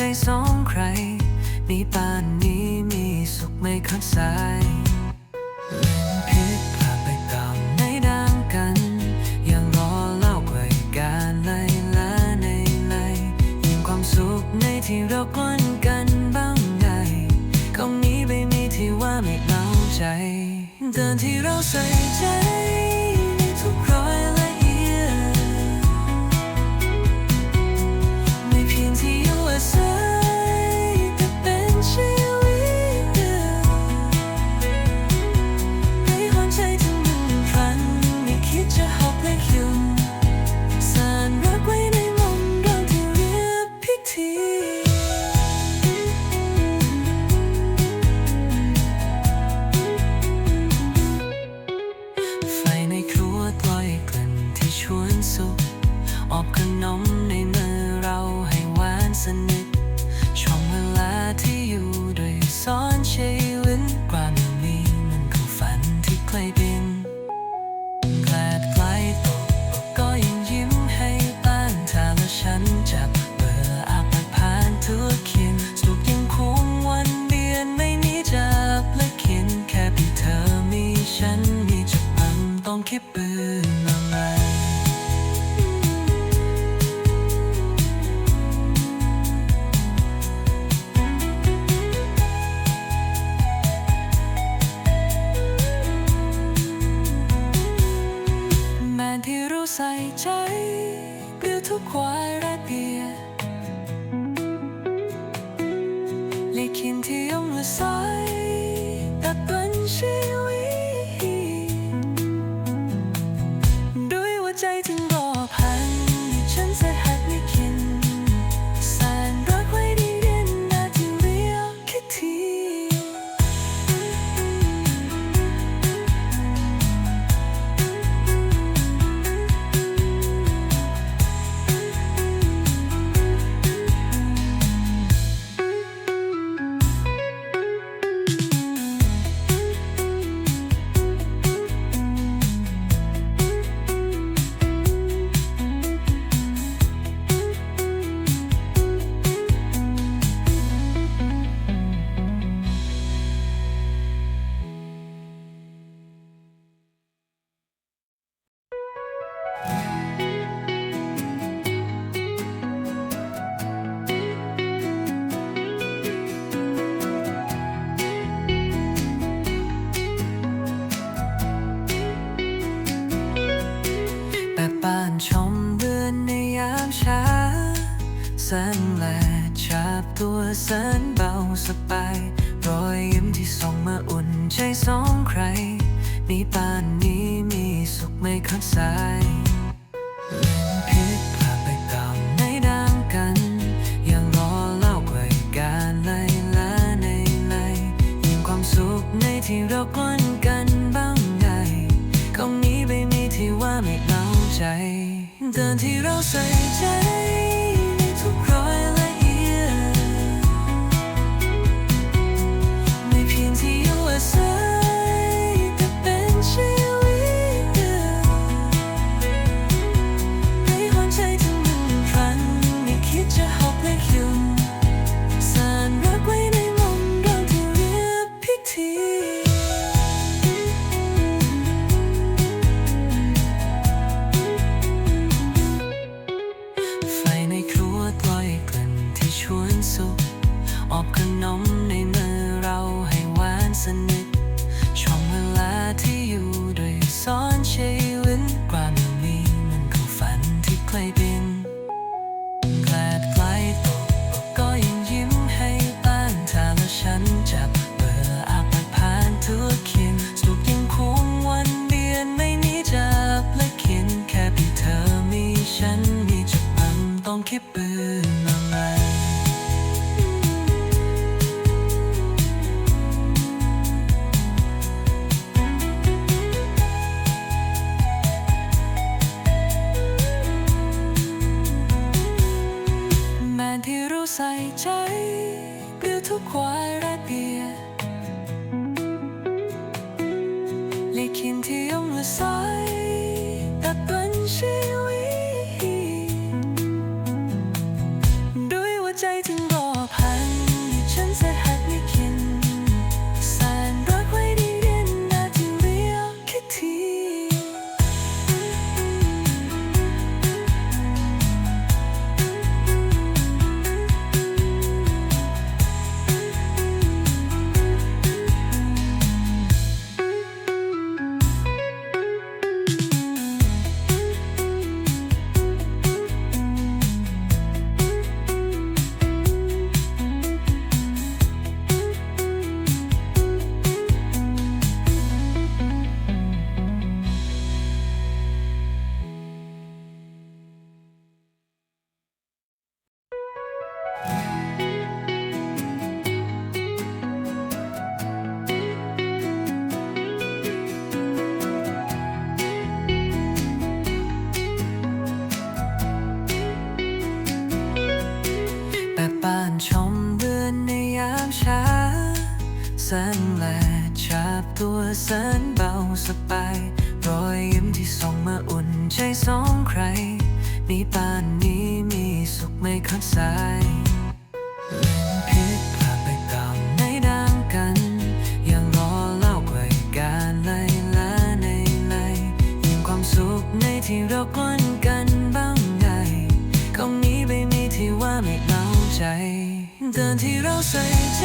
ใจสองใคร มีป่านนี้มีสุขไม่ขัดสายล่นพิษพาไปตามในดังกัน ยังรอเล่าไกลการไล่ละในไล่ยิ่งความสุขในที่เรากลันกันบ้างไงคำนี้ไม่มีที่ว่าไม่เลาใจเดินที่เราใส่ใจ แม้ที่รู้ใส่ใจเพื่อทุกความ แสนและชาบตัวสันเบาสบายรอยยิ้มที่ส่งมาอุ่นใจสองใคร มีป่านนี้มีสุขไม่ขาดสายที่เรากลั้นกันบ้างไงคงนี้ไม่มีที่ว่าไม่เงาใจเดินที่เราใส่ใจ สนเบาสบายรอยยิ้มที่ส่งมาอุ่นใจสองใครนี่ป่านนี้มีสุขไม่ขาดสายเล่นพิษพาไปตามในดังกันยังรอเล่าไว้การไล่ละในไล่ยิ่งความสุขในที่เรากล้นกันบ้างใดคงนี้ไม่มีที่ว่าไม่เหงาใจเดินที่เราใส่ใจ